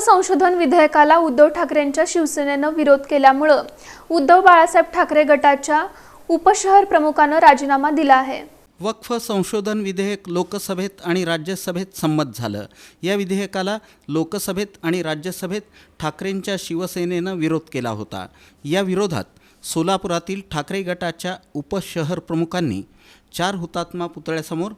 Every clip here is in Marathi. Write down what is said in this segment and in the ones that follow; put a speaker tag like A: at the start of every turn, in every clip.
A: संशोधन विधेयकाला उद्धव ठाकरेंच्या शिवसेनेनं विरोध केल्यामुळं उद्धव बाळासाहेब ठाकरे गटाच्या उपशहर प्रमुखानं राजीनामा दिला आहे.
B: वक्फ संशोधन विधेयक लोकसभेत आणि राज्यसभेत संमत झालं. या विधेयकाला लोकसभेत आणि राज्यसभेत ठाकरेंच्या शिवसेनेनं विरोध केला होता. या विरोधात सोलापुरातील ठाकरे गटाच्या उपशहर प्रमुखांनी चार हुतात्मा पुतळ्यासमोर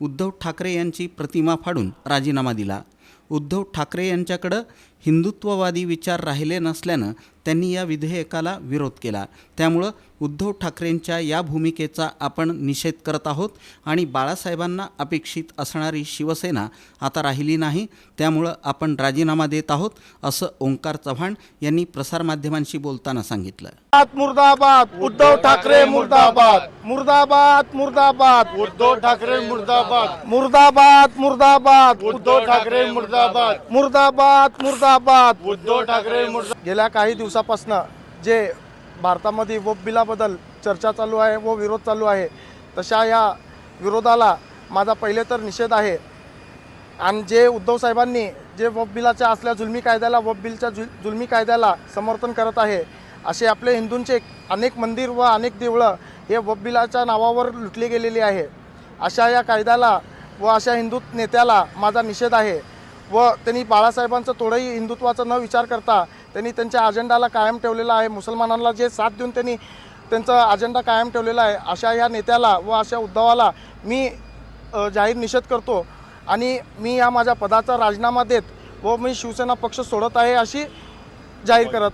B: उद्धव ठाकरे यांची प्रतिमा फाडून राजीनामा दिला. उद्धव ठाकरे यांच्याकडं हिंदुत्ववादी विचार राहिले नसल्यानं त्यांनी या विधेयकाला विरोध केला. त्यामुळं उद्धव ठाकरेंच्या या भूमिकेचा आपण निषेध करत आहोत आणि बाळासाहेबांना अपेक्षित असणारी शिवसेना आता राहिली नाही त्यामुळं आपण राजीनामा देत आहोत असं ओंकार चव्हाण यांनी प्रसारमाध्यमांशी बोलताना सांगितलं.
C: मुर्दाबाद उद्धव ठाकरे मुर्दाबाद मुर्दाबाद मुर्दाबाद
D: उद्धव ठाकरे मुर्दाबाद
C: मुर्दाबाद मुर्दाबाद
D: उद्धव ठाकरे मुर्दाबाद
C: मुर्दाबाद. मुर्दाबाद.
D: उद्धव ठाकरे
C: गेल्या काही दिवसापासून जे भारतामध्ये वोप बिलाबद्दल चर्चा चालू आहे व विरोध चालू आहे तशा या विरोधाला माझा पहिले तर निषेध आहे. आणि जे उद्धव साहेबांनी जे वोप बिलाच्या असल्या जुलमी कायद्याला वोप बिलच्या जुल जुलमी कायद्याला समर्थन करत आहे असे आपले हिंदूंचे अनेक मंदिर व अनेक देवळं हे वोप बिलाच्या नावावर लुटली गेलेली आहे. अशा या कायद्याला व अशा हिंदू नेत्याला माझा निषेध आहे. व त्यांनी बाळासाहेबांचं थोडंही हिंदुत्वाचा न विचार करता त्यांनी त्यांच्या अजेंडाला कायम ठेवलेला आहे. मुसलमानांना जे साथ देऊन त्यांनी त्यांचा अजेंडा कायम ठेवलेला आहे अशा या नेत्याला व अशा उद्धवाला मी जाहीर निषेध करतो आणि मी या माझ्या पदाचा राजीनामा देत व मी शिवसेना पक्ष सोडत आहे अशी जाहीर करत